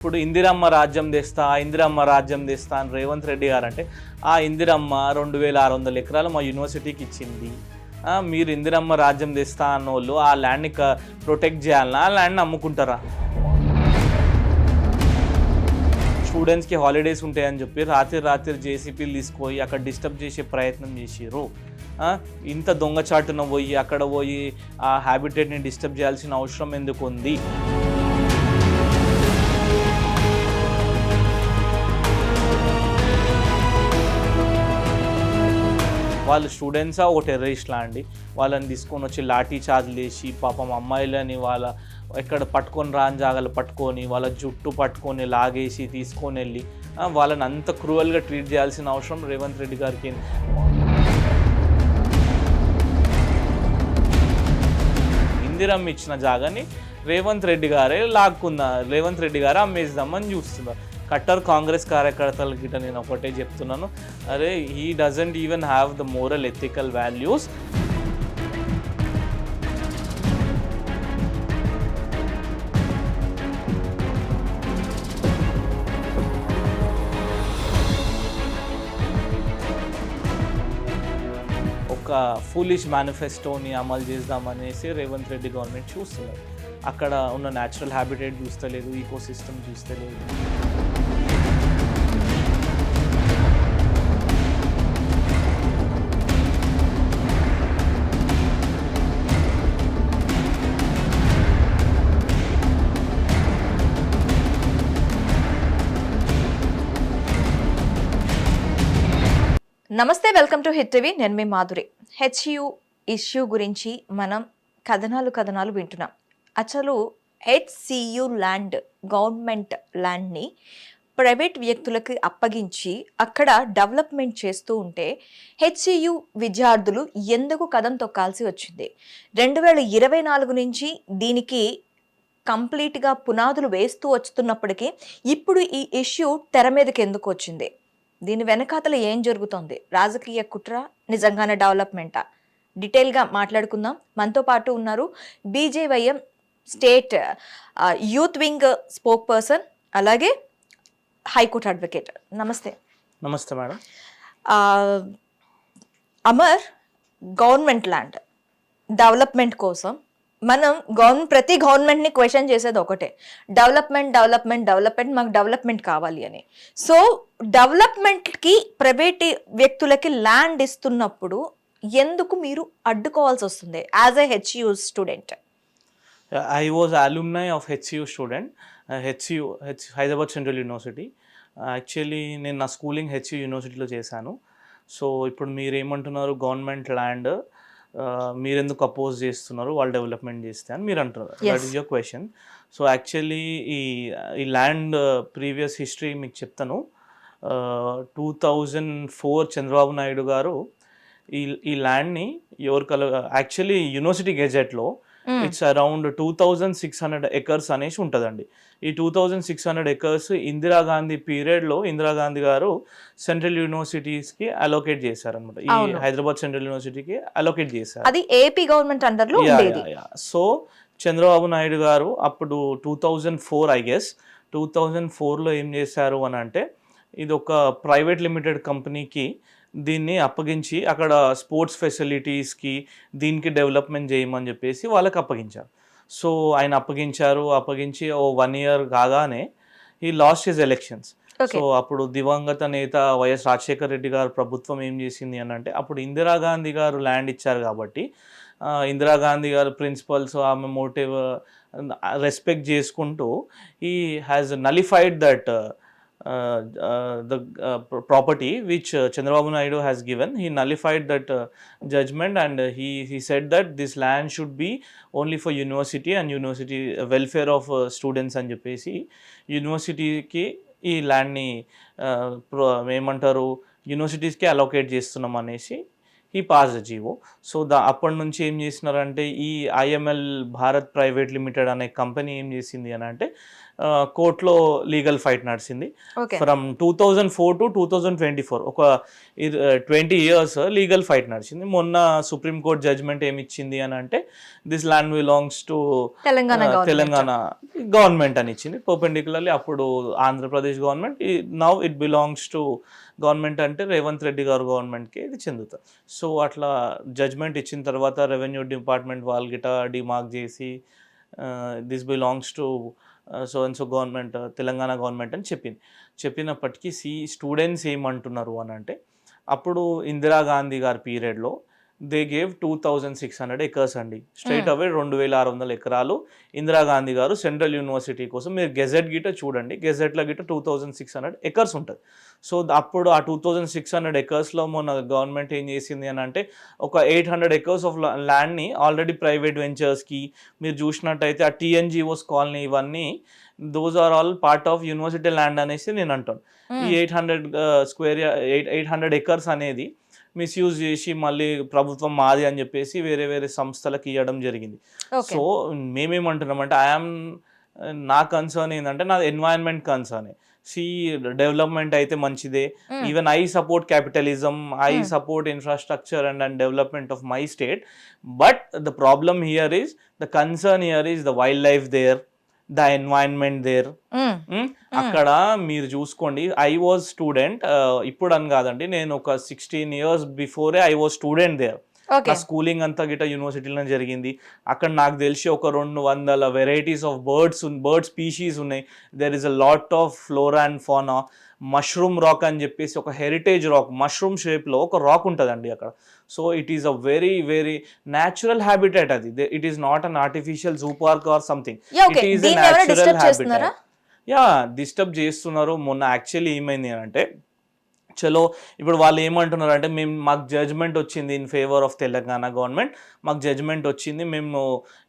ఇప్పుడు ఇందిరమ్మ రాజ్యం తెస్తా ఇందిరమ్మ రాజ్యం తెస్తా అని రేవంత్ రెడ్డి గారు అంటే ఆ ఇందిరమ్మ రెండు వేల ఆరు వందల ఎకరాలు మా యూనివర్సిటీకి ఇచ్చింది. మీరు ఇందిరమ్మ రాజ్యం తెస్తా అన్నోళ్ళు ఆ ల్యాండ్ని ప్రొటెక్ట్ చేయాలన్నా ఆ ల్యాండ్ని అమ్ముకుంటారా స్టూడెంట్స్కి హాలిడేస్ ఉంటాయని చెప్పి రాత్రి రాత్రి జేసీపీలు తీసుకుపోయి అక్కడ డిస్టర్బ్ చేసే ప్రయత్నం చేసిర్రు. ఇంత దొంగచాటున పోయి అక్కడ పోయి ఆ హ్యాబిటేట్ని డిస్టర్బ్ చేయాల్సిన అవసరం ఎందుకు ఉంది వాళ్ళు స్టూడెంట్సా ఒక టెర్రరిస్ట్లా అండి. వాళ్ళని తీసుకొని వచ్చి లాఠీ చార్జ్లు వేసి పాపం అమ్మాయిలని వాళ్ళ ఎక్కడ పట్టుకొని రాని జాగాలు పట్టుకొని వాళ్ళ జుట్టు పట్టుకొని లాగేసి తీసుకొని వెళ్ళి వాళ్ళని అంత క్రూవల్గా ట్రీట్ చేయాల్సిన అవసరం రేవంత్ రెడ్డి గారికి ఇందిరమ్మ ఇచ్చిన జాగాని రేవంత్ రెడ్డి గారే లాక్కున్నారు రేవంత్ రెడ్డి గారే అమ్మేద్దామని చూస్తున్నారు. కట్టర్ కాంగ్రెస్ కార్యకర్తల గిట నేను ఒకటే చెప్తున్నాను. అరే he doesn't even have the moral ethical values ఒక ఫూలిష్ మేనిఫెస్టోని అమలు చేద్దామనేసి రేవంత్ రెడ్డి గవర్నమెంట్ చూస్తున్నారు అక్కడ ఉన్న న్యాచురల్ హ్యాబిటేట్ చూస్తలేదు ఈకో సిస్టమ్ చూస్తలేదు. నమస్తే వెల్కమ్ టు హిట్ టీవీ. నేను మీ మాధురి. హెచ్యు ఇష్యూ గురించి మనం కథనాలు కథనాలు వింటున్నాం. అసలు హెచ్సియు ల్యాండ్ గవర్నమెంట్ ల్యాండ్ని ప్రైవేట్ వ్యక్తులకు అప్పగించి అక్కడ డెవలప్మెంట్ చేస్తూ ఉంటే హెచ్సియు విద్యార్థులు ఎందుకు కథం తొక్కాల్సి వచ్చింది? రెండు వేల ఇరవై నాలుగు నుంచి దీనికి కంప్లీట్గా పునాదులు వేస్తూ వస్తున్నప్పటికీ ఇప్పుడు ఈ ఇష్యూ తెర మీదకి ఎందుకు వచ్చింది? దీని వెనకాతల ఏం జరుగుతోంది? రాజకీయ కుట్ర నిజంగానే డెవలప్మెంటా? డీటెయిల్గా మాట్లాడుకుందాం. మనతో పాటు ఉన్నారు BJYM state youth wing spokesperson అలాగే హైకోర్టు అడ్వకేట్. నమస్తే. నమస్తే madam. Amar government land development కోసం మనం గవర్న ప్రతి గవర్నమెంట్ని క్వశ్చన్ చేసేది ఒకటే. డెవలప్మెంట్ డెవలప్మెంట్ డెవలప్మెంట్ మాకు డెవలప్మెంట్ కావాలి అని. సో డెవలప్మెంట్కి ప్రైవేట్ వ్యక్తులకి ల్యాండ్ ఇస్తున్నప్పుడు ఎందుకు మీరు అడ్డుకోవాల్సి వస్తుంది? As a HU student I was alumni of HU student HU H Hyderabad central university actually నేను నా స్కూలింగ్ హెచ్యు యూనివర్సిటీలో చేశాను. సో ఇప్పుడు మీరు ఏమంటున్నారు గవర్నమెంట్ ల్యాండ్ మీరెందుకు అపోజ్ చేస్తున్నారు? వాళ్ళు డెవలప్మెంట్ చేస్తే అని మీరు అంటున్నారు Yes. That is your question so actually ఈ ఈ ల్యాండ్ ప్రీవియస్ హిస్టరీ మీకు చెప్తాను. Two thousand four Chandrababu Naidu garu ఈ ఈ ల్యాండ్ని ఎవరు కల actually university గెజెట్లో it's around two thousand six hundred acres అనేసి ఉంటుందండి. ఈ two thousand six hundred acres Indira Gandhi పీరియడ్లో ఇందిరాగాంధీ గారు సెంట్రల్ యూనివర్సిటీస్కి అలోకేట్ చేశారనమాట ఈ. హైదరాబాద్ సెంట్రల్ యూనివర్సిటీకి అలోకేట్ చేశారు అది ఏపీ గవర్నమెంట్ అండర్లో యా, ఉండేది yeah, yeah. So Chandrababu Naidu garu అప్పుడు two thousand four I guess two thousand ఫోర్లో ఏం చేశారు అని అంటే ఇది ఒక ప్రైవేట్ లిమిటెడ్ కంపెనీకి దీన్ని అప్పగించి అక్కడ స్పోర్ట్స్ ఫెసిలిటీస్కి దీనికి డెవలప్మెంట్ చేయమని చెప్పేసి వాళ్ళకి అప్పగించారు సో ఆయన అప్పగించారు అప్పగించి ఓ వన్ ఇయర్ కాగానే ఈ లాస్ట్ హిజ్ ఎలక్షన్స్ సో అప్పుడు దివంగత నేత వైఎస్ రాజశేఖర రెడ్డి గారు ప్రభుత్వం ఏం చేసింది అని అంటే అప్పుడు ఇందిరాగాంధీ గారు ల్యాండ్ ఇచ్చారు కాబట్టి ఇందిరాగాంధీ గారు ప్రిన్సిపల్స్ ఆమె మోటివ్ రెస్పెక్ట్ చేసుకుంటూ ఈ has nullified that the property which Chandrababu Naidu has given he nullified that judgement and he he said that this land should be only for university and university welfare of students అని చెప్పేసి యూనివర్సిటీకి ఈ ల్యాండ్ని ఏమంటారు యూనివర్సిటీస్కి allocate చేస్తున్నాం అనేసి ఈ పాస్ జీవో సో దా అప్పటి నుంచి ఏం చేసినారంటే ఈ ఐఎంఎల్ భారత్ ప్రైవేట్ లిమిటెడ్ అనే కంపెనీ ఏం చేసింది అని అంటే కోర్టులో లీగల్ ఫైట్ నడిచింది. From two thousand four to two thousand twenty four ఒక ట్వంటీ ఇయర్స్ లీగల్ ఫైట్ నడిచింది. మొన్న సుప్రీం కోర్ట్ జడ్జ్మెంట్ ఏమి ఇచ్చింది అని అంటే this land belongs to Telangana government అని ఇచ్చింది. పర్పెండికులర్లీ అప్పుడు Andhra Pradesh government now it belongs to government అంటే రేవంత్ రెడ్డి గారు గవర్నమెంట్కి ఇది చెందుతుంది సో అట్లా జడ్జ్మెంట్ ఇచ్చిన తర్వాత రెవెన్యూ డిపార్ట్మెంట్ వాళ్ళు గిట డిమార్క్ చేసి this belongs to so and so government Telangana government అని చెప్పింది. చెప్పినప్పటికీ సి స్టూడెంట్స్ ఏమంటున్నారు అని అంటే అప్పుడు ఇందిరాగాంధీ గారి పీరియడ్లో they gave two thousand six hundred acres అండి. స్ట్రైట్ అవే రెండు వేల ఆరు వందల ఎకరాలు ఇందిరాగాంధీ గారు సెంట్రల్ యూనివర్సిటీ కోసం మీరు గెజెట్ గిట చూడండి. గెజెట్లో గిట two thousand six hundred acres ఉంటుంది. సో అప్పుడు ఆ టూ థౌజండ్ సిక్స్ హండ్రెడ్ ఎకర్స్లో మొన్న గవర్నమెంట్ ఏం చేసింది అని అంటే ఒక ఎయిట్ హండ్రెడ్ ఎకర్స్ ఆఫ్ ల్యాండ్ని ఆల్రెడీ ప్రైవేట్ వెంచర్స్కి మీరు చూసినట్టయితే ఆ టీఎన్జిఓస్ కాలనీ ఇవన్నీ those are all part of university land అనేసి నేను అంటాను. ఈ eight hundred square eight eight hundred acres అనేది మిస్యూజ్ చేసి మళ్ళీ ప్రభుత్వం మాది అని చెప్పేసి వేరే వేరే సంస్థలకు ఇవ్వడం జరిగింది. సో మేమేమంటున్నామంటే ఐఎమ్ నా కన్సర్న్ ఏంటంటే నా ఎన్వైరన్మెంట్ కన్సర్న్ సి డెవలప్మెంట్ అయితే మంచిదే. Even I support capitalism I. Support infrastructure and and development of my state but the problem here is the concern here is the wild life there the environment there. అక్కడ మీరు చూసుకోండి. I was student ఇప్పుడు అని కాదండి. నేను ఒక sixteen years before I was student there నా schooling అంతా గిట యూనివర్సిటీలో జరిగింది. అక్కడ నాకు తెలిసి ఒక రెండు వందల varieties of birds bird species ఉన్నాయి. There is a lot of flora and fauna mushroom rock అని చెప్పేసి ఒక హెరిటేజ్ రాక్ మష్రూమ్ షేప్లో ఒక రాక్ ఉంటుందండి అక్కడ. So it is a very very natural habitat అది. It is not an artificial zoo park or something natural disturb habitat. చేస్తున్నారా? Yeah disturb చేస్తున్నారు. మొన్న యాక్చువల్లీ ఏమైంది అంటే చలో ఇప్పుడు వాళ్ళు ఏమంటున్నారు అంటే మేము మాకు జడ్జ్మెంట్ వచ్చింది in favour of Telangana government మాకు జడ్జ్మెంట్ వచ్చింది. మేము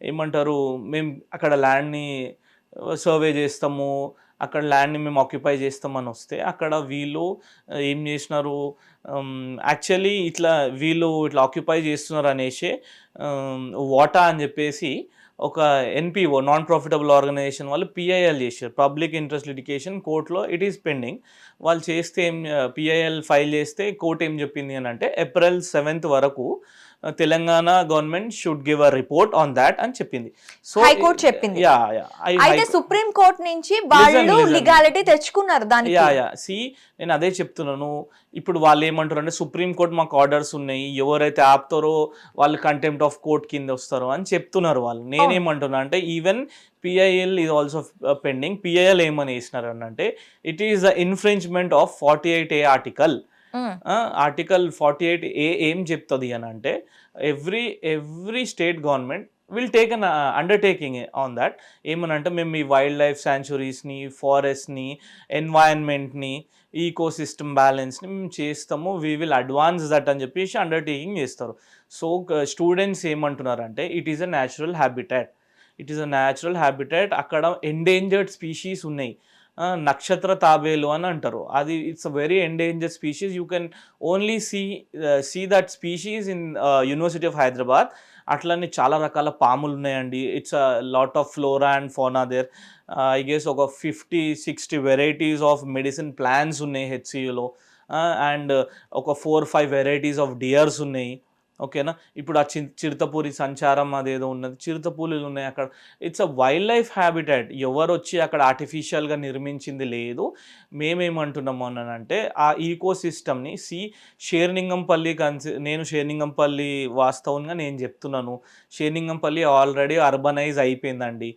ఏమంటారు మేము అక్కడ ల్యాండ్ని సర్వే చేస్తాము. అక్కడ ల్యాండ్ని మేము ఆక్యుపై చేస్తామని వస్తే అక్కడ వీళ్ళు ఏం చేసినారు? యాక్చువల్లీ ఇట్లా వీళ్ళు ఇట్లా ఆక్యుపై చేస్తున్నారు అనేసి వాటా అని చెప్పేసి ఒక ఎన్పిఓ నాన్ ప్రాఫిటబుల్ ఆర్గనైజేషన్ వాళ్ళు పిఐఎల్ చేశారు. పబ్లిక్ ఇంట్రెస్ట్ లిటికేషన్ కోర్టులో ఇట్ ఈస్ పెండింగ్. వాళ్ళు చేస్తే ఏం పిఐఎల్ ఫైల్ చేస్తే కోర్ట్ ఏం చెప్పింది అని అంటే ఏప్రిల్ సెవెంత్ వరకు Telangana government should give a report on that అని చెప్పింది. సో హైకోర్టు చెప్పింది. యా యా అయితే సుప్రీం కోర్ట్ నుంచి వాళ్ళు. లిగాలిటీ తెచ్చుకున్నారు దానికి. యా యా సి నేను అదే చెప్తున్నాను. ఇప్పుడు వాళ్ళు ఏమంటారు అంటే సుప్రీం కోర్ట్ మాకు ఆర్డర్స్ ఉన్నాయి. ఎవరైతే ఆపుతారో వాళ్ళు కంటెంప్ట్ ఆఫ్ కోర్ట్ కింద వస్తారో అని చెప్తున్నారు వాళ్ళు. నేనేమంటున్నా అంటే even PIL is also pending PIL ఏమని వేసినారు అంటే it is the infringement of forty eight A article. Article forty eight A ఏం చెప్తుంది అని అంటే every every state government will take an undertaking on that ఏమనంటే మేము ఈ వైల్డ్ లైఫ్ శాంచురీస్ని ఫారెస్ట్ని ఎన్వైరన్మెంట్ని ఈకో సిస్టమ్ బ్యాలెన్స్ని మేము చేస్తాము. వీ విల్ అడ్వాన్స్ దట్ అని చెప్పేసి అండర్టేకింగ్ చేస్తారు. సో స్టూడెంట్స్ ఏమంటున్నారంటే it is a natural habitat it is a natural habitat అక్కడ ఎండేంజర్డ్ స్పీషీస్ ఉన్నాయి. నక్షత్ర తాబేలు అని అంటారు. అది it's a very endanger species you can only see see that species in university of Hyderabad అట్లనే చాలా రకాల పాములు ఉన్నాయండి. It's a lot of flora and fauna there I guess ఒక fifty sixty varieties of medicine plants ఉన్నాయి హెచ్సియులో అండ్ ఒక four five varieties of deers ఉన్నాయి. ఓకేనా? ఇప్పుడు ఆ చి చిరుతపూరి సంచారం అదేదో ఉన్నది. చిరుతపూలులు ఉన్నాయి అక్కడ. It's a wild life habitat ఎవరు వచ్చి అక్కడ ఆర్టిఫిషియల్గా నిర్మించింది లేదు. మేమేమంటున్నాము అని అంటే ఆ ఈకో సిస్టమ్ని సి షేర్నింగంపల్లి కన్సి నేను షేర్నింగంపల్లి వాస్తవంగా నేను చెప్తున్నాను. షేర్నింగంపల్లి ఆల్రెడీ అర్బనైజ్ అయిపోయిందండి.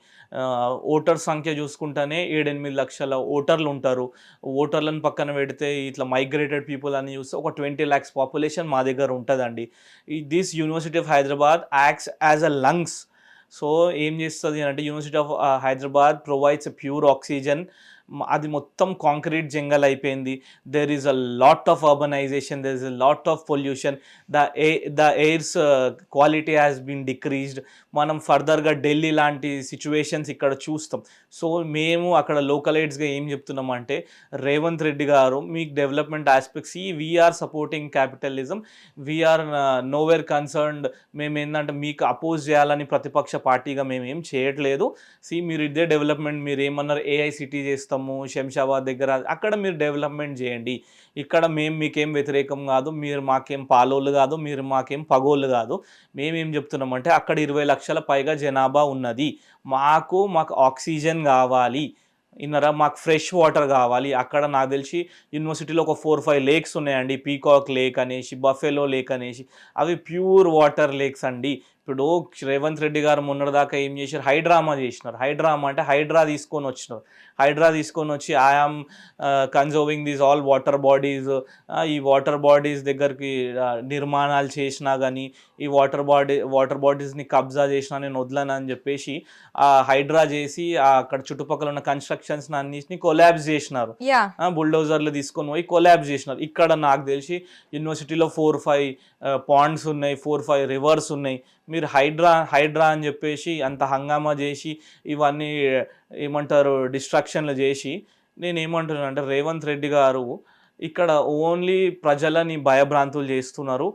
ఓటర్ సంఖ్య చూసుకుంటేనే ఏడెనిమిది లక్షల ఓటర్లు ఉంటారు. ఓటర్లను పక్కన పెడితే ఇట్లా మైగ్రేటెడ్ పీపుల్ అని చూస్తే ఒక ట్వంటీ ల్యాక్స్ పాపులేషన్ మా దగ్గర ఉంటుందండి. This university of Hyderabad acts as a lungs. So ఏం చేస్తుంది అంటే university of Hyderabad provides pure oxygen అది మొత్తం కాంక్రీట్ జంగల్ అయిపోయింది. There is a lot of urbanization there is a lot of pollution the A the airs quality has been decreased మనం ఫర్దర్గా ఢిల్లీ లాంటి situations ఇక్కడ చూస్తాం. సో మేము అక్కడ లోకలైట్స్గా ఏం చెప్తున్నాం అంటే రేవంత్ రెడ్డి గారు మీకు డెవలప్మెంట్ ఆస్పెక్ట్స్ ఈ we are supporting capitalism we are nowhere concerned మేము ఏంటంటే మీకు అపోజ్ చేయాలని ప్రతిపక్ష పార్టీగా మేము ఏం చేయట్లేదు. సి మీరు ఇదే డెవలప్మెంట్ మీరు ఏమన్నారు ఏఐసిటీ చేస్తాం. చేస్తాము శంషాబాద్ దగ్గర అక్కడ మీరు డెవలప్మెంట్ చేయండి. ఇక్కడ మేము మీకేం వ్యతిరేకం కాదు మీరు మాకేం పాలోళ్ళు కాదు మీరు మాకేం పగోళ్ళు కాదు. మేమేం చెప్తున్నామంటే అక్కడ ఇరవై లక్షల పైగా జనాభా ఉన్నది. మాకు మాకు ఆక్సిజన్ కావాలి. ఇన్నరా మాకు ఫ్రెష్ వాటర్ కావాలి. అక్కడ నాకు తెలిసి యూనివర్సిటీలో ఒక ఫోర్ ఫైవ్ లేక్స్ ఉన్నాయండి. పీకాక్ లేక్ అనేసి బఫెలో లేక్ అనేసి. అవి ప్యూర్ వాటర్ లేక్స్ అండి. ఇప్పుడు రేవంత్ రెడ్డి గారు మొన్నటిదాకా ఏం చేశారు? హైడ్రామా చేసినారు. హైడ్రామా అంటే హైడ్రా తీసుకొని వచ్చినారు. హైడ్రా తీసుకొని వచ్చి I am conserving these all water bodies ఈ వాటర్ బాడీస్ దగ్గరికి నిర్మాణాలు చేసినా కానీ ఈ వాటర్ బాడీ వాటర్ బాడీస్ని కబ్జా చేసినా నేను వదలను అని చెప్పేసి ఆ హైడ్రా చేసి ఆ అక్కడ చుట్టుపక్కల ఉన్న కన్స్ట్రక్షన్స్ అన్నిటిని కొలాబ్స్ చేసినారు. బుల్డోజర్లు తీసుకొని పోయి కొలాబ్ చేసినారు. ఇక్కడ నాకు తెలిసి యూనివర్సిటీలో ఫోర్ ఫైవ్ పాండ్స్ ఉన్నాయి ఫోర్ ఫైవ్ రివర్స్ ఉన్నాయి. మీరు హైడ్రా హైడ్రా అని చెప్పేసి అంత హంగామా చేసి ఇవన్నీ ఏమంటారు డిస్ట్రాక్షన్లు చేసి నేను ఏమంటున్నాను అంటే రేవంత్ రెడ్డి గారు ఇక్కడ ఓన్లీ ప్రజలని భయభ్రాంతులు చేస్తున్నారు.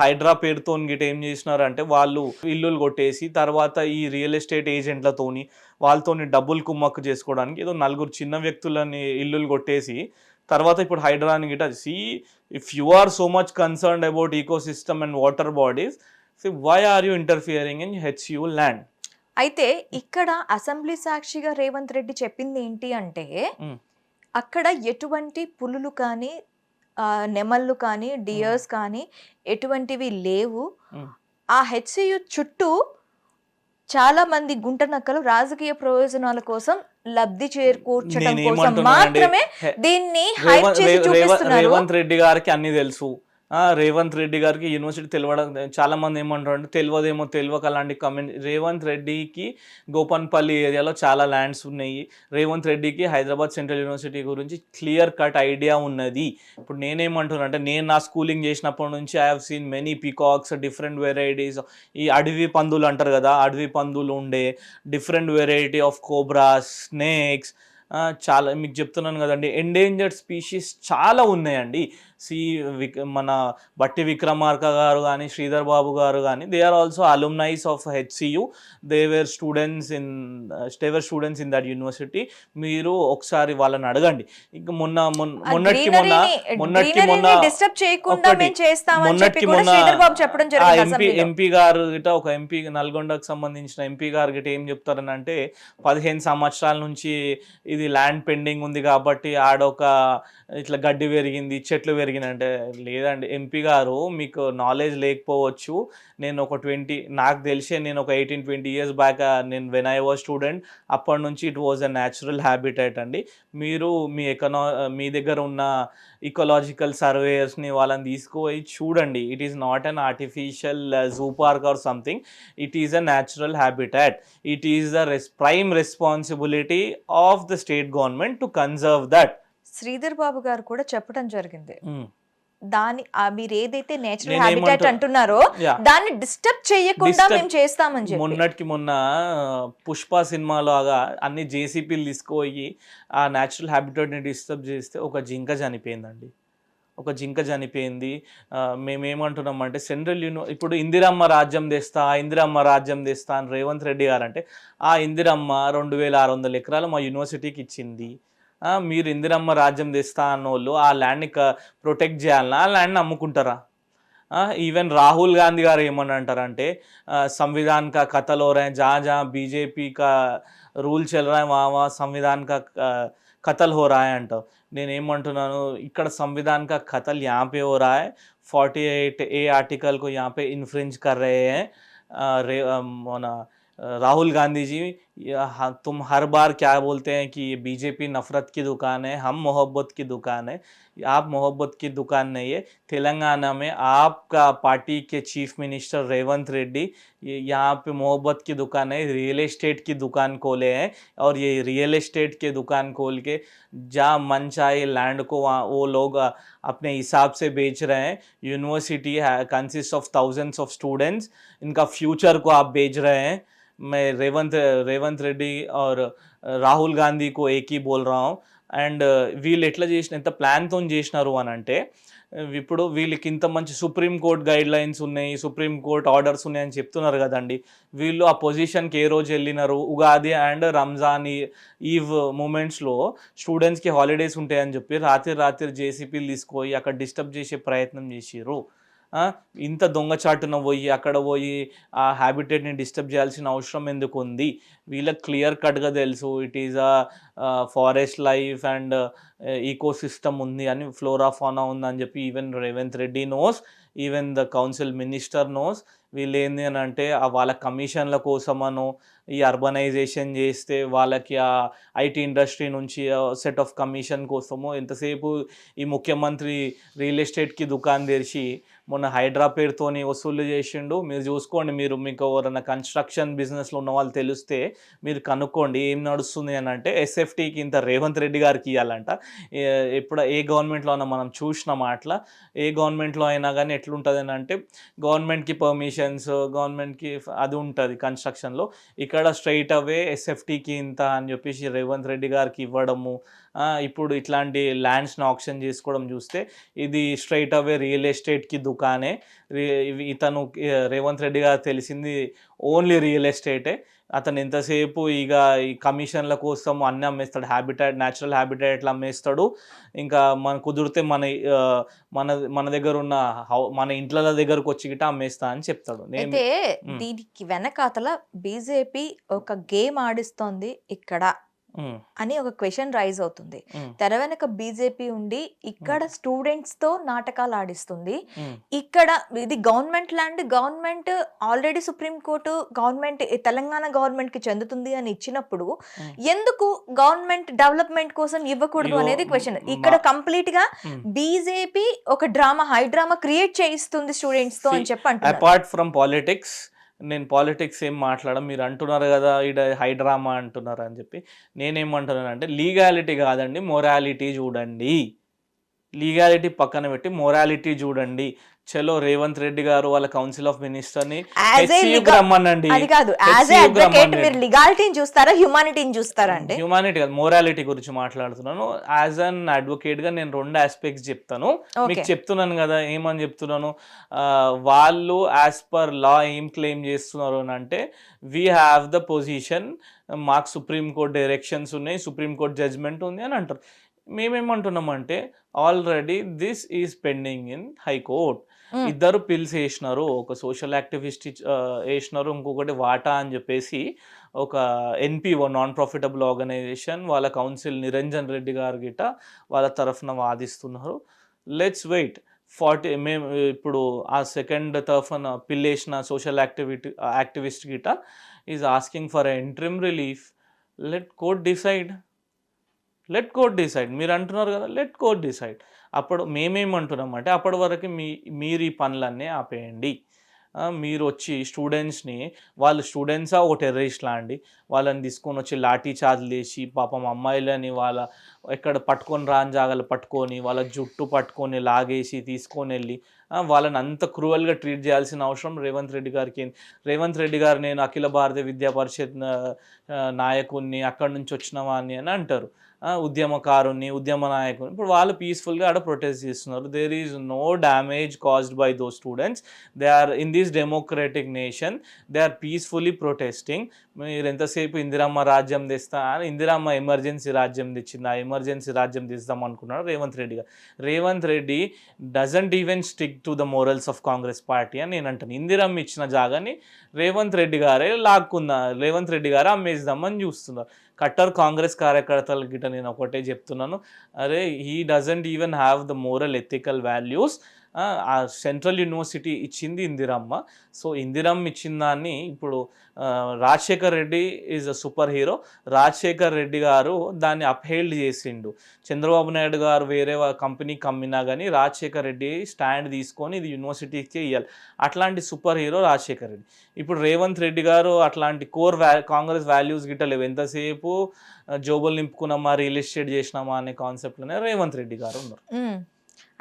హైడ్రా పేరుతో గిట ఏం చేసినారు అంటే వాళ్ళు ఇల్లులు కొట్టేసి తర్వాత ఈ రియల్ ఎస్టేట్ ఏజెంట్లతోని వాళ్ళతోని డబ్బులు కుమ్మక్కు చేసుకోవడానికి ఏదో నలుగురు చిన్న వ్యక్తులని ఇల్లులు కొట్టేసి తర్వాత ఇప్పుడు హైడ్రాని గిట see if you are so much concerned about eco system and water bodies see why are you interfering in HU land అయితే ఇక్కడ అసెంబ్లీ సాక్షిగా రేవంత్ రెడ్డి చెప్పింది ఏంటి అంటే మ్. అక్కడ ఎటువంటి పులులు కానీ నెమళ్ళు కానీ డియర్స్ కానీ ఎటువంటివి లేవు. మ్. ఆ హెచ్సియు చుట్టూ చాలా మంది గుంట నక్కలు రాజకీయ ప్రయోజనాల కోసం లబ్ధి చేకూర్చడం నేను కోసం మాత్రమే దీన్ని రేవంత్ రెడ్డి గారికి అన్ని తెలుసు. రేవంత్ రెడ్డి గారికి యూనివర్సిటీ తెలియడం చాలా మంది ఏమంటారు అంటే తెలియదేమో తెలియక అలాంటి కమెంట్ రేవంత్ రెడ్డికి గోపన్పల్లి ఏరియాలో చాలా ల్యాండ్స్ ఉన్నాయి. రేవంత్ రెడ్డికి హైదరాబాద్ సెంట్రల్ యూనివర్సిటీ గురించి క్లియర్ కట్ ఐడియా ఉన్నది. ఇప్పుడు నేనేమంటున్నాను అంటే నేను నా స్కూలింగ్ చేసినప్పటి నుంచి I have seen many peacocks different varieties ఈ అడవి పందులు అంటారు కదా అడవి పందులు ఉండే different variety of cobras snakes చాలా మీకు చెప్తున్నాను కదండి ఎండేంజర్డ్ స్పీషీస్ చాలా ఉన్నాయండి. సి విక్ మన బట్టి విక్రమార్క గారు కానీ శ్రీధర్ బాబు గారు కానీ they are also alumnis of HCU they were students in they were students in that university మీరు ఒకసారి వాళ్ళని అడగండి. ఇంకా మొన్న మొన్న- మొన్నటికి మొన్న మొన్నటికి మొన్న మొన్నటికి మొన్న ఎంపీ. ఎంపీ గారు గిట ఒక ఎంపీ నల్గొండకు సంబంధించిన ఎంపీ గారు గిట ఏం చెప్తారని అంటే పదిహేను సంవత్సరాల నుంచి ఇది ల్యాండ్ పెండింగ్ ఉంది కాబట్టి ఆడొక ఇట్లా గడ్డి పెరిగింది చెట్లు పెరిగినాయి జరిగిందంటే లేదండి. ఎంపీ గారు మీకు నాలెడ్జ్ లేకపోవచ్చు. నేను ఒక ట్వంటీ నాకు తెలిసే నేను ఒక ఎయిటీన్ ట్వంటీ ఇయర్స్ బ్యాక్ నేను వెన్ ఐ వాజ్ స్టూడెంట్ అప్పటి నుంచి it was a natural habitat అండి. మీరు మీ ఎకనా మీ దగ్గర ఉన్న ఇకలాజికల్ సర్వేయర్స్ని వాళ్ళని తీసుకుపోయి చూడండి. It is not an artificial zoo park or something it is a natural habitat it is the res prime responsibility of the state government to conserve that Sridhar Babu garu కూడా చెప్పడం జరిగింది. దాని మీరు ఏదైతే natural habitat అంటున్నారో. దాన్ని disturb చేయకుండా మేము చేస్తామని చెప్పి. మొన్నటికి మొన్న పుష్ప సినిమాలోగా అన్ని జేసీపీలు తీసుకుపోయి ఆ న్యాచురల్ హ్యాబిటేట్ని డిస్టర్బ్ చేస్తే ఒక జింక చనిపోయిందండి. ఒక జింక చనిపోయింది. మేమేమంటున్నాం అంటే సెంట్రల్ యూని ఇప్పుడు ఇందిరమ్మ రాజ్యం తెస్తా ఇందిరమ్మ రాజ్యం తెస్తా అని రేవంత్ రెడ్డి గారు అంటే ఆ ఇందిరమ్మ రెండు వేల ఆరు వందల ఎకరాలు మా యూనివర్సిటీకి ఇచ్చింది. మీరు ఇందిరమ్మ రాజ్యం తెస్తా అన్నోళ్ళు ఆ ల్యాండ్ని ప్రొటెక్ట్ చేయాలన్నా ఆ ల్యాండ్ని అమ్ముకుంటారా ఈవెన్ రాహుల్ గాంధీ గారు ఏమని అంటారంటే సంవిధాన్ కా కథలో రే జా జా బీజేపీ కా రూల్ చెల్ రా వా వా సంవిధాన్ కా కథల్ హో రాయ్ అంటావు. నేనేమంటున్నాను ఇక్కడ సంవిధాన్ కా కథల్ యాపే రాయ్ ఫార్టీ ఎయిట్ ఏ ఆర్టికల్కు యాపే ఇన్ఫ్రెంజ్ కర్రే రే మన రాహుల్ గాంధీజీ हाँ, तुम हर बार क्या बोलते हैं कि ये बीजेपी नफरत की दुकान है हम मोहब्बत की दुकान है। आप मोहब्बत की दुकान नहीं है। तेलंगाना में आपका पार्टी के चीफ मिनिस्टर रेवंत रेड्डी ये यहाँ पे मोहब्बत की दुकान है रियल एस्टेट की दुकान खोले हैं और ये रियल एस्टेट के दुकान खोल के जहाँ मन चाहे लैंड को वहाँ वो लोग अपने हिसाब से बेच रहे हैं। यूनिवर्सिटी है consist of thousands of students इनका फ्यूचर को आप बेच रहे हैं। मैं रेवंत रेवंत రెడ్డి और రాహుల్ గాంధీకు ఏకీ బోల్ రా అండ్ వీళ్ళు ఎట్లా చేసిన ఎంత ప్లాన్తో చేసినారు అని అంటే ఇప్పుడు వీళ్ళకి ఇంత మంచి సుప్రీం కోర్ట్ గైడ్ లైన్స్ ఉన్నాయి సుప్రీం కోర్ట్ ఆర్డర్స్ ఉన్నాయని చెప్తున్నారు కదండి వీళ్ళు ఆ పొజిషన్కి ఏ రోజు వెళ్ళినారు ఉగాది అండ్ రంజాన్ ఈ- ఈవ్ మూమెంట్స్లో స్టూడెంట్స్కి హాలిడేస్ ఉంటాయని చెప్పి రాత్రి రాత్రి జేసీపీలు తీసుకుపోయి అక్కడ డిస్టర్బ్ చేసే ప్రయత్నం చేసిర్రు ఆ, ఇంత దొంగచాటున పోయి అక్కడ పోయి ఆ హ్యాబిటేట్ని డిస్టర్బ్ చేయాల్సిన అవసరం ఎందుకు ఉంది వీళ్ళకి క్లియర్ కట్గా తెలుసు it is a forest life and eco system ఉంది అని ఫ్లోరాఫానా ఉంది ఉందని చెప్పి even Revanth Reddy knows even the council minister knows వీళ్ళు ఏంది అని అంటే ఆ వాళ్ళ కమిషన్ల కోసమను ఈ అర్బనైజేషన్ చేస్తే వాళ్ళకి ఆ ఐటీ ఇండస్ట్రీ నుంచి సెట్ ఆఫ్ కమిషన్ కోసము ఎంతసేపు ఈ ముఖ్యమంత్రి రియల్ ఎస్టేట్కి దుకాణం తెరిచి మొన్న హైడ్రా పేరుతోని వసూలు చేసిండు. మీరు చూసుకోండి మీరు మీకు ఎవరైనా కన్స్ట్రక్షన్ బిజినెస్లో ఉన్న వాళ్ళు తెలిస్తే మీరు కనుక్కోండి ఏం నడుస్తుంది అని అంటే ఎస్ఎఫ్టీకి ఇంత రేవంత్ రెడ్డి గారికి ఇవ్వాలంట ఎప్పుడు ఏ గవర్నమెంట్లో అయినా మనం చూసిన అట్లా ఏ గవర్నమెంట్లో అయినా కానీ ఎట్లుంటుంది అని అంటే గవర్నమెంట్కి పర్మిషన్ పర్మిషన్స్ గవర్నమెంట్కి uh, అది ఉంటుంది కన్స్ట్రక్షన్లో ఇక్కడ స్ట్రైట్ అవే ఎస్ఎఫ్టీకి ఇంత అని చెప్పేసి రేవంత్ రెడ్డి గారికి ఇవ్వడము ఇప్పుడు ఇట్లాంటి ల్యాండ్స్ని ఆప్షన్ చేసుకోవడం చూస్తే ఇది స్ట్రైట్ అవే రియల్ ఎస్టేట్కి దుకానే ఇతను రేవంత్ రెడ్డి గారు తెలిసింది ఓన్లీ రియల్ ఎస్టేటే అతను ఎంతసేపు ఇక ఈ కమిషన్ల కోసం అన్నీ అమ్మేస్తాడు. Habitat natural హ్యాబిటేట్లు అమ్మేస్తాడు? ఇంకా మన కుదిరితే మన మన మన దగ్గర ఉన్న మన ఇంట్ల దగ్గరకు వచ్చి గిట్ట అమ్మేస్తా అని చెప్తాడు. అయితే. దీనికి వెనకాతల బీజేపీ ఒక గేమ్ ఆడిస్తోంది ఇక్కడ. అని ఒక క్వశ్చన్ రైజ్ అవుతుంది. తెర వెనక బీజేపీ ఉండి ఇక్కడ స్టూడెంట్స్తో నాటకాలు ఆడిస్తుంది. ఇక్కడ ఇది government land government already supreme court government Telangana గవర్నమెంట్కి చెందుతుంది అని ఇచ్చినప్పుడు. ఎందుకు గవర్నమెంట్ డెవలప్మెంట్ కోసం ఇవ్వకూడదు అనేది క్వశ్చన్. ఇక్కడ కంప్లీట్గా. బీజేపీ ఒక డ్రామా హై డ్రామా క్రియేట్ చేయిస్తుంది స్టూడెంట్స్తో అని చెప్పి అపార్ట్ ఫ్రమ్ పాలిటిక్స్ నేను పాలిటిక్స్ ఏం మాట్లాడడం మీరు అంటున్నారు కదా ఈడ హైడ్రామా అంటున్నారు అని చెప్పి నేనేమంటున్నానంటే లీగాలిటీ కాదండి మొరాలిటీ చూడండి. లీగాలిటీ పక్కన పెట్టి మొరాలిటీ చూడండి. చలో రేవంత్ రెడ్డి గారు వాళ్ళ కౌన్సిల్ ఆఫ్ legal- రమ్మనండి. అది కాదు. As advocate. మీరు లిగాలిటీని చూస్తారా హ్యుమానిటీని చూస్తారా అండి? హ్యూమానిటీ కాదు మొరాలిటీ గురించి మాట్లాడుతున్నాను. యాజ్ అన్ అడ్వకేట్గా నేను రెండు ఆస్పెక్ట్స్ చెప్తాను. మీకు చెప్తున్నాను కదా ఏమని చెప్తున్నాను? వాళ్ళు యాజ్ పర్ లా ఏం క్లెయిమ్ చేస్తున్నారు అని అంటే వీ హ్యావ్ ద పొజిషన్ మాకు సుప్రీం కోర్ట్ డైరెక్షన్స్ ఉన్నాయి సుప్రీం కోర్ట్ జడ్జ్మెంట్ ఉంది అని అంటారు. మేమేమంటున్నామంటే already this is pending in high court. ఇద్దరు పిల్స్ వేసినారు ఒక సోషల్ యాక్టివిస్ట్ వేసినారు ఇంకొకటి వాటా అని చెప్పేసి ఒక ఎన్పిఓ నాన్ ప్రాఫిటబుల్ ఆర్గనైజేషన్ వాళ్ళ కౌన్సిల్ నిరంజన్ రెడ్డి గారు గిట వాళ్ళ తరఫున వాదిస్తున్నారు. లెట్స్ వెయిట్ ఫార్టీ మేము ఇప్పుడు ఆ సెకండ్ తరఫున పిల్లేసిన సోషల్ యాక్టివిటీ యాక్టివిస్ట్ గిట is asking for interim relief let court decide let court decide మీరు అంటున్నారు కదా లెట్ కోర్ట్ డిసైడ్ అప్పుడు మేమేమంటున్నాం అంటే అప్పటి వరకు మీ మీరు ఈ పనులన్నీ ఆపేయండి. మీరు వచ్చి స్టూడెంట్స్ని వాళ్ళు స్టూడెంట్సా ఒక టెర్రరిస్ట్లా అండి? వాళ్ళని తీసుకొని వచ్చి లాఠీ చార్జ్లు వేసి పాపం అమ్మాయిలని వాళ్ళ ఎక్కడ పట్టుకొని రాని జాగాలు పట్టుకొని వాళ్ళ జుట్టు పట్టుకొని లాగేసి తీసుకొని వెళ్ళి వాళ్ళని అంత క్రూవల్గా ట్రీట్ చేయాల్సిన అవసరం రేవంత్ రెడ్డి గారికి. రేవంత్ రెడ్డి గారు నేను అఖిల భారతీయ విద్యా పరిషత్ నాయకుణ్ణి నాయకుడిని అక్కడి నుంచి వచ్చినవా అని అని అంటారు. ఉద్యమకారుని ఉద్యమ నాయకుని. ఇప్పుడు వాళ్ళు పీస్ఫుల్గా ఆడ ప్రొటెస్ట్ చేస్తున్నారు. There is no damage caused by those students they are in this democratic nation they are peacefully protesting మీరు ఎంతసేపు ఇందిరమ్మ రాజ్యం తెస్తా అని ఇందిరమ్మ ఎమర్జెన్సీ రాజ్యం తెచ్చింది. ఆ ఎమర్జెన్సీ రాజ్యం తెస్తాం అనుకున్నాడు Revanth Reddy garu. Revanth Reddy doesn't even stick to the morals of Congress party అని నేను అంటాను. ఇందిరమ్మ ఇచ్చిన జాగాని రేవంత్ రెడ్డి గారే లాక్కున్నా రేవంత్ రెడ్డి గారే అమ్మేద్దామని చూస్తున్నారు. కట్టర్ కాంగ్రెస్ కార్యకర్తల గిట నేను ఒకటే చెప్తున్నాను. అరే he doesn't even have the moral ethical values ఆ, సెంట్రల్ యూనివర్సిటీ ఇచ్చింది ఇందిరమ్మ. సో ఇందిరమ్మ ఇచ్చిన దాన్ని ఇప్పుడు Rajasekhar Reddy is a super hero Rajasekhar Reddy garu దాన్ని అప్హేల్డ్ చేసిండు. చంద్రబాబు నాయుడు గారు వేరే కంపెనీకి అమ్మినా కానీ రాజశేఖర్ రెడ్డి స్టాండ్ తీసుకొని ఇది యూనివర్సిటీకి ఇవ్వాలి అట్లాంటి సూపర్ హీరో రాజశేఖర్ రెడ్డి. ఇప్పుడు రేవంత్ రెడ్డి గారు అట్లాంటి కోర్ వ్యా కాంగ్రెస్ వాల్యూస్ గిట్ట లేవు. ఎంతసేపు జోబులు నింపుకున్నామా రియల్ ఎస్టేట్ చేసినామా అనే కాన్సెప్ట్లోనే రేవంత్ రెడ్డి గారు ఉన్నారు.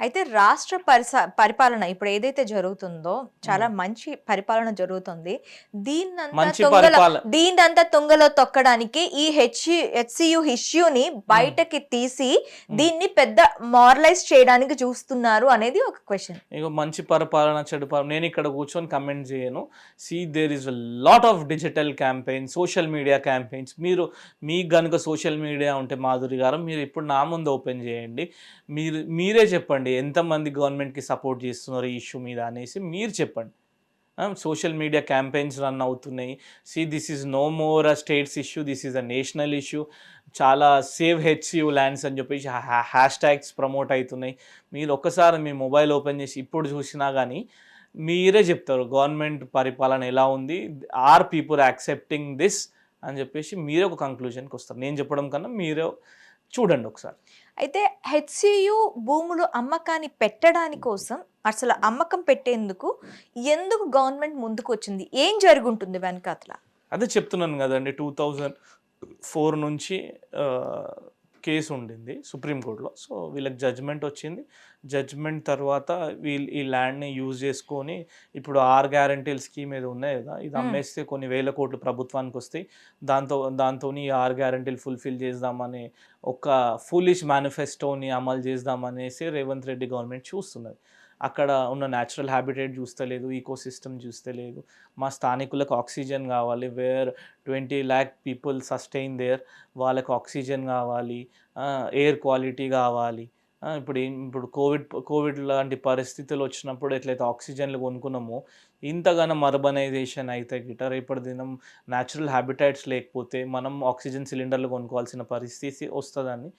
అయితే రాష్ట్ర పరిస పరిపాలన ఇప్పుడు ఏదైతే జరుగుతుందో చాలా మంచి పరిపాలన జరుగుతుంది. దీన్నంతా తొంగల దీన్నంతా తొంగలో తొక్కడానికి ఈ హెచ్ హెచ్సియు ఇష్యూని బయటకి తీసి దీన్ని పెద్ద మారలైజ్ చేయడానికి చూస్తున్నారు అనేది ఒక క్వశ్చన్. ఇక మంచి పరిపాలన చెడు నేను ఇక్కడ కూర్చొని కమెంట్ చేయను. See there is lot of digital campaign social media campaigns మీరు మీకు కనుక సోషల్ మీడియా ఉంటే మాధురి గారు మీరు ఇప్పుడు నా ముందు ఓపెన్ చేయండి. మీరు మీరే చెప్పండి ఎంతమంది గవర్నమెంట్కి సపోర్ట్ చేస్తున్నారు ఈ ఇష్యూ మీద అనేసి మీరు చెప్పండి. సోషల్ మీడియా క్యాంపెయిన్స్ రన్ అవుతున్నాయి. See this is no more a states issue this is a national issue చాలా సేవ్ హెచ్సియూ ల్యాండ్స్ అని చెప్పేసి హ్యాష్ ట్యాగ్స్ ప్రమోట్ అవుతున్నాయి. మీరు ఒక్కసారి మీ మొబైల్ ఓపెన్ చేసి ఇప్పుడు చూసినా కానీ మీరే చెప్తారు గవర్నమెంట్ పరిపాలన ఎలా ఉంది? ఆర్ పీపుల్ యాక్సెప్టింగ్ దిస్ అని చెప్పేసి మీరే ఒక కంక్లూజన్కి వస్తారు. నేను చెప్పడం కన్నా మీరే చూడండి ఒకసారి. అయితే హెచ్సియు భూములు అమ్మకాన్ని పెట్టడాని కోసం అసలు అమ్మకం పెట్టేందుకు ఎందుకు గవర్నమెంట్ ముందుకు వచ్చింది ఏం జరుగుంటుంది వెనకాతల? అదే చెప్తున్నాను కదండి టూ థౌజండ్ ఫోర్ నుంచి కేసు ఉండింది సుప్రీంకోర్టులో సో వీళ్ళకి జడ్జ్మెంట్ వచ్చింది. జడ్జ్మెంట్ తర్వాత వీళ్ళు ఈ ల్యాండ్ని యూజ్ చేసుకొని ఇప్పుడు ఆర్ గ్యారంటీల స్కీమ్ ఏదో ఉన్నాయి కదా ఇది. అమ్మేస్తే కొన్ని వేల కోట్లు ప్రభుత్వానికి వస్తాయి. దాంతో దాంతో ఈ ఆర్ గ్యారంటీలు ఫుల్ఫిల్ చేద్దామని ఒక ఫులిష్ మేనిఫెస్టోని అమలు చేద్దామనేసి రేవంత్ రెడ్డి గవర్నమెంట్ చూస్తున్నది. అక్కడ ఉన్న న్యాచురల్ హ్యాబిటేట్ చూస్తలేదు ఈకో సిస్టమ్ చూస్తలేదు. మా స్థానికులకు ఆక్సిజన్ కావాలి. Where twenty lakh people sustain there వాళ్ళకు ఆక్సిజన్ కావాలి. ఎయిర్ క్వాలిటీ కావాలి. ఇప్పుడు ఇప్పుడు కోవిడ్ కోవిడ్ లాంటి పరిస్థితులు వచ్చినప్పుడు ఎట్లయితే ఆక్సిజన్లు కొనుక్కున్నామో ఇంతగానో అర్బనైజేషన్ అయితే గిట. రేపటి దినం న్యాచురల్ హ్యాబిటైట్స్ లేకపోతే మనం ఆక్సిజన్ సిలిండర్లు కొనుక్కోవాల్సిన పరిస్థితి వస్తుందని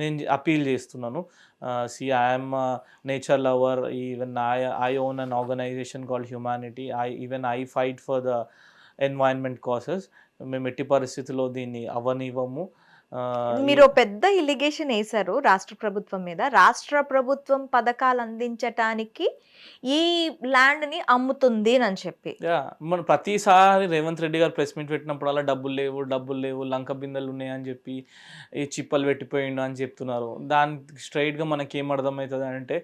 నేను అపీల్ చేస్తున్నాను. See I'm nature lover even I I own an organization called humanity I even I fight for the environment causes మేము ఎట్టి పరిస్థితుల్లో దీన్ని అవనివ్వము. మీరు పెద్ద ఇలిగేషన్ వేశారు రాష్ట్ర ప్రభుత్వం మీద. రాష్ట్ర ప్రభుత్వం పథకాలు అందించటానికి ఈ ల్యాండ్ని అమ్ముతుంది అని చెప్పి. మన ప్రతిసారి రేవంత్ రెడ్డి గారు ప్రెస్ మీట్ పెట్టినప్పుడు అలా డబ్బులు లేవు డబ్బులు లేవు లంక బిందెలు ఉన్నాయని చెప్పి ఈ చిప్పలు పెట్టిపోయిండు అని చెప్తున్నారు. దానికి స్ట్రైట్గా మనకి ఏం అర్థమవుతుంది అంటే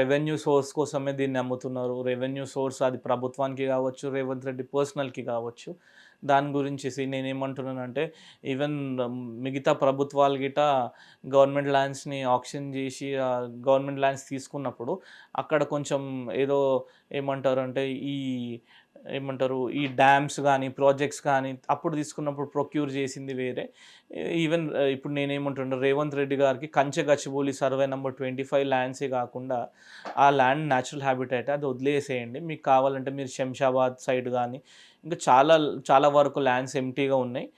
రెవెన్యూ సోర్స్ కోసమే దీన్ని అమ్ముతున్నారు. రెవెన్యూ సోర్స్ అది ప్రభుత్వానికి కావచ్చు రేవంత్ రెడ్డి పర్సనల్కి కావచ్చు. దాని గురించి నేనేమంటున్నానంటే ఈవెన్ um, మిగతా ప్రభుత్వాలు గిట గవర్నమెంట్ ల్యాండ్స్ని ఆప్షన్ చేసి గవర్నమెంట్ ల్యాండ్స్ తీసుకున్నప్పుడు అక్కడ కొంచెం ఏదో ఏమంటారు అంటే ఈ ఏమంటారు ఈ డ్యామ్స్ కానీ ప్రాజెక్ట్స్ కానీ అప్పుడు తీసుకున్నప్పుడు ప్రొక్యూర్ చేసింది వేరే. ఈవెన్ ఇప్పుడు నేనేమంటున్నా రేవంత్ రెడ్డి గారికి Kancha Gachibowli survey number twenty five ల్యాండ్సే కాకుండా ఆ ల్యాండ్ న్యాచురల్ హ్యాబిటేట్ అది వదిలేసేయండి. మీకు కావాలంటే మీరు శంషాబాద్ సైడ్ కానీ ఇంకా చాలా చాలా వరకు ల్యాండ్స్ ఎంటీగా ఉన్నాయి.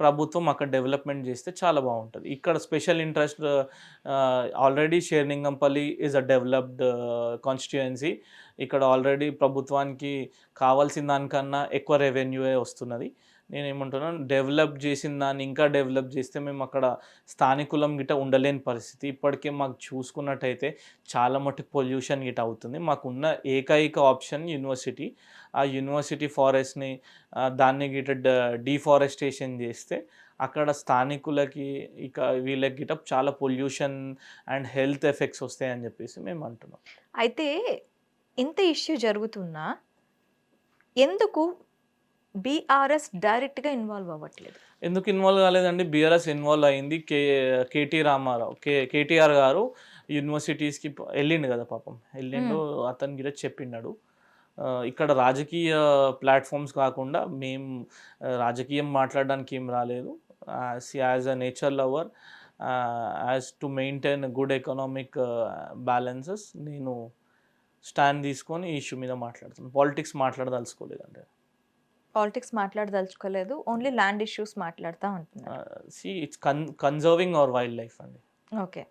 ప్రభుత్వం అక్కడ డెవలప్మెంట్ చేస్తే చాలా బాగుంటుంది. ఇక్కడ special interest already Serilingampally is a developed constituency ఇక్కడ ఆల్రెడీ ప్రభుత్వానికి కావాల్సిన దానికన్నా ఎక్కువ రెవెన్యూయే వస్తున్నది. నేను ఏమంటున్నాను డెవలప్ చేసిన దాన్ని ఇంకా డెవలప్ చేస్తే మేము అక్కడ స్థానికులం గిట్ట ఉండలేని పరిస్థితి. ఇప్పటికే మాకు చూసుకున్నట్టయితే చాలా మటుకు పొల్యూషన్ గిట్ట అవుతుంది. మాకున్న ఏకైక ఆప్షన్ యూనివర్సిటీ. ఆ యూనివర్సిటీ ఫారెస్ట్ని దాన్ని గిట్ట డీఫారెస్టేషన్ చేస్తే అక్కడ స్థానికులకి ఇక వీళ్ళకి గిట చాలా పొల్యూషన్ అండ్ హెల్త్ ఎఫెక్ట్స్ వస్తాయని చెప్పేసి మేము అంటున్నాం అయితే ఇంత ఇష్యూ జరుగుతున్నా ఎందుకు బీఆర్ఎస్ డైరెక్ట్గా ఇన్వాల్వ్ అవ్వట్లేదు? ఎందుకు ఇన్వాల్వ్ కాలేదండి? బీఆర్ఎస్ ఇన్వాల్వ్ అయింది. K KT Ramarao K KTR గారు యూనివర్సిటీస్కి వెళ్ళిండు కదా పాపం. వెళ్ళిండు అతనికి కూడా చెప్పినాడు ఆ, ఇక్కడ రాజకీయ ప్లాట్ఫామ్స్ కాకుండా మేము రాజకీయం మాట్లాడడానికి ఏం రాలేదు. As a nature lover as to maintain good economic balances నేను స్టాండ్ తీసుకొని ఈ ఇష్యూ మీద మాట్లాడుతున్నాను పాలిటిక్స్ మాట్లాడదలుచుకోలేదండి. పాలిటిక్స్ మాట్లాడదలుచుకోలేదు. ఓన్లీ ల్యాండ్ ఇష్యూస్ మాట్లాడుతూ ఉంటున్నారు. See it's con conserving our wild life అండి. ఓకే.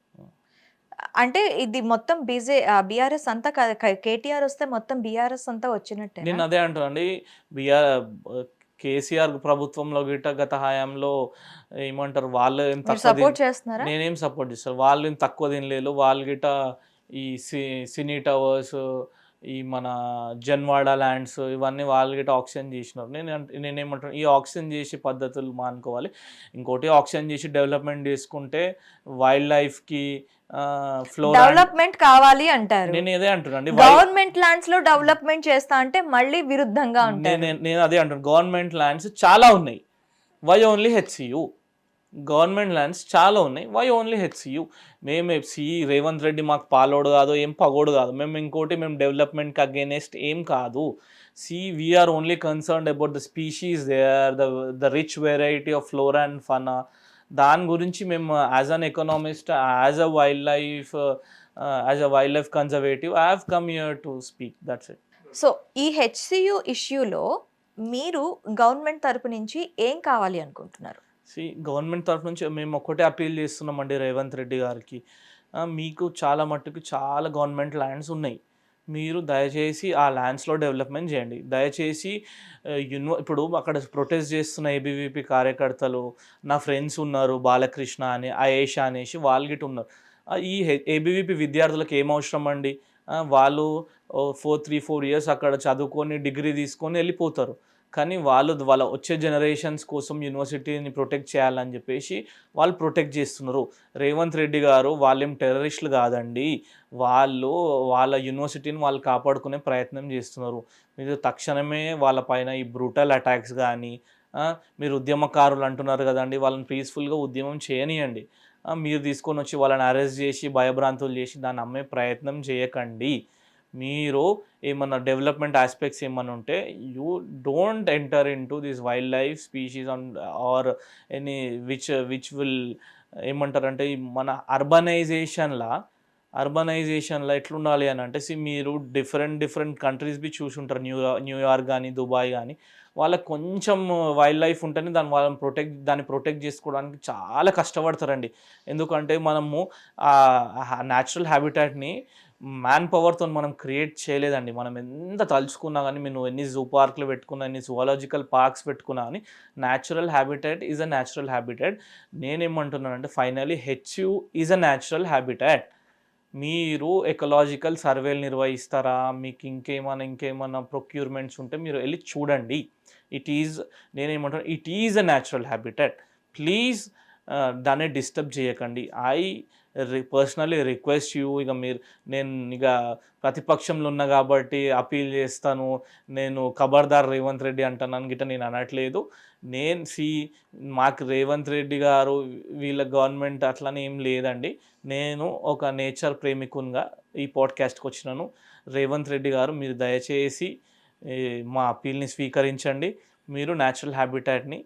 అంటే ఇది మొత్తం బీజే బీఆర్ఎస్ అంతా కేటీఆర్ వస్తే మొత్తం బీఆర్ఎస్ అంతా వచ్చినట్టే నేను అదే అంటానండి బిఆర్ కేసీఆర్ ప్రభుత్వంలో గిట్ట గత హయాంలో ఏమంటారు వాళ్ళు ఏం సపోర్ట్ తిన్- చేస్తున్నారా? నేనేం సపోర్ట్ చేస్తాను వాళ్ళు ఏం తక్కువ తినలేదు. వాళ్ళు గిట్ట ఈ సి సినీ టవర్స్ ఈ మన జన్వాడ ల్యాండ్స్ ఇవన్నీ వాళ్ళు గిట్ట ఆక్సిజన్ చేసినారు. నేను అంట- నేనేమంటాను ఈ ఆక్సిజన్ చేసే పద్ధతులు మానుకోవాలి. ఇంకోటి ఆక్సిజన్ చేసి డెవలప్మెంట్ చేసుకుంటే వైల్డ్ లైఫ్కి ఫ్లోర్ డెవలప్మెంట్ కావాలి అంటారు. నేను ఇదే అంటున్నాను గవర్నమెంట్ ల్యాండ్స్లో డెవలప్మెంట్ చేస్తా అంటే మళ్ళీ విరుద్ధంగా ఉంటారు నేను నేను అదే అంటాను గవర్నమెంట్ ల్యాండ్స్ చాలా ఉన్నాయి. Why only HCU government lands చాలా ఉన్నాయి. వై ఓన్లీ హెచ్సియు మేము సి రేవంత్ రెడ్డి మాకు పాలోడు కాదు ఏం పగోడు కాదు. మేము ఇంకోటి మేము డెవలప్మెంట్కి అగేనెస్ట్ ఏం కాదు. See we're only concerned about the species there the the rich variety of flora and fauna దాని గురించి మేము as an economist as a wild life as a wild life conservative I have come here to speak that's it so ఈ HCU ఇష్యూలో మీరు government తరపు నుంచి ఏం కావాలి అనుకుంటున్నారు? సి గవర్నమెంట్ తరఫు నుంచి మేము ఒక్కటే అపీల్ చేస్తున్నామండి రేవంత్ రెడ్డి గారికి. మీకు చాలా మట్టుకు చాలా గవర్నమెంట్ ల్యాండ్స్ ఉన్నాయి. మీరు దయచేసి ఆ ల్యాండ్స్లో డెవలప్మెంట్ చేయండి. దయచేసి ఆ, యూనివ ఇప్పుడు అక్కడ ప్రొటెస్ట్ చేస్తున్న ఏబీవీపీ కార్యకర్తలు నా ఫ్రెండ్స్ ఉన్నారు బాలకృష్ణ అని అయేష అనేసి వాళ్ళు ఉన్నారు. ఈ ఏబీవీపీ విద్యార్థులకు ఏం అవసరం అండి? వాళ్ళు ఫోర్ త్రీ ఫోర్ ఇయర్స్ అక్కడ చదువుకొని డిగ్రీ తీసుకొని వెళ్ళిపోతారు. కానీ వాళ్ళు వాళ్ళ వచ్చే జనరేషన్స్ కోసం యూనివర్సిటీని ప్రొటెక్ట్ చేయాలని చెప్పేసి వాళ్ళు ప్రొటెక్ట్ చేస్తున్నారు. రేవంత్ రెడ్డి గారు వాళ్ళేం టెర్రరిస్టులు కాదండి. వాళ్ళు వాళ్ళ యూనివర్సిటీని వాళ్ళు కాపాడుకునే ప్రయత్నం చేస్తున్నారు. మీరు తక్షణమే వాళ్ళ పైన ఈ బ్రూటల్ అటాక్స్ కానీ మీరు ఉద్యమకారులు అంటున్నారు కదండి వాళ్ళని పీస్ఫుల్గా ఉద్యమం చేయనియండి. మీరు తీసుకొని వచ్చి వాళ్ళని అరెస్ట్ చేసి భయభ్రాంతులు చేసి దాన్ని అమ్మే ప్రయత్నం చేయకండి. మీరు ఏమన్నా డెవలప్మెంట్ ఆస్పెక్ట్స్ ఏమన్నా ఉంటే you don't enter into this wild life species and or any which which will ఏమంటారంటే మన అర్బనైజేషన్లా అర్బనైజేషన్లో ఎట్లుండాలి అని అంటే సి మీరు డిఫరెంట్ డిఫరెంట్ కంట్రీస్ బి చూసి ఉంటారు. న్యూ న్యూయార్క్ కానీ దుబాయ్ కానీ వాళ్ళకి కొంచెం వైల్డ్ లైఫ్ ఉంటేనే దాన్ని వాళ్ళని ప్రొటెక్ట్ దాన్ని ప్రొటెక్ట్ చేసుకోవడానికి చాలా కష్టపడతారండి. ఎందుకంటే మనము ఆ న్యాచురల్ హ్యాబిటాట్ని మ్యాన్ పవర్తో మనం క్రియేట్ చేయలేదండి. మనం ఎంత తలుచుకున్నా కానీ మీరు ఎన్ని జూ పార్క్లు పెట్టుకున్నా ఎన్ని జువాలజికల్ పార్క్స్ పెట్టుకున్నా కానీ natural habitat is a natural habitat నేనేమంటున్నానంటే finally HCU is a natural habitat మీరు ఎకలాజికల్ సర్వేలు నిర్వహిస్తారా? మీకు ఇంకేమైనా ఇంకేమైనా ప్రొక్యూర్మెంట్స్ ఉంటే మీరు వెళ్ళి చూడండి. It is నేనేమంటాను it is a natural habitat please దాన్ని డిస్టర్బ్ చేయకండి. ఐ పర్సనలీ రిక్వెస్ట్ యూ ఇక మీరు నేను ఇక ప్రతిపక్షంలో ఉన్నా కాబట్టి అపీల్ చేస్తాను నేను ఖబర్దార్ రేవంత్ రెడ్డి అంటున్నాను గిట్ట నేను అనట్లేదు. నేను సి మాకు రేవంత్ రెడ్డి గారు వీళ్ళ గవర్నమెంట్ అట్లనే ఏం లేదండి. నేను ఒక నేచర్ ప్రేమికునిగా ఈ పాడ్కాస్ట్కి వచ్చినాను. రేవంత్ రెడ్డి గారు మీరు దయచేసి మా అపీల్ని స్వీకరించండి. మీరు న్యాచురల్ హ్యాబిటాట్ని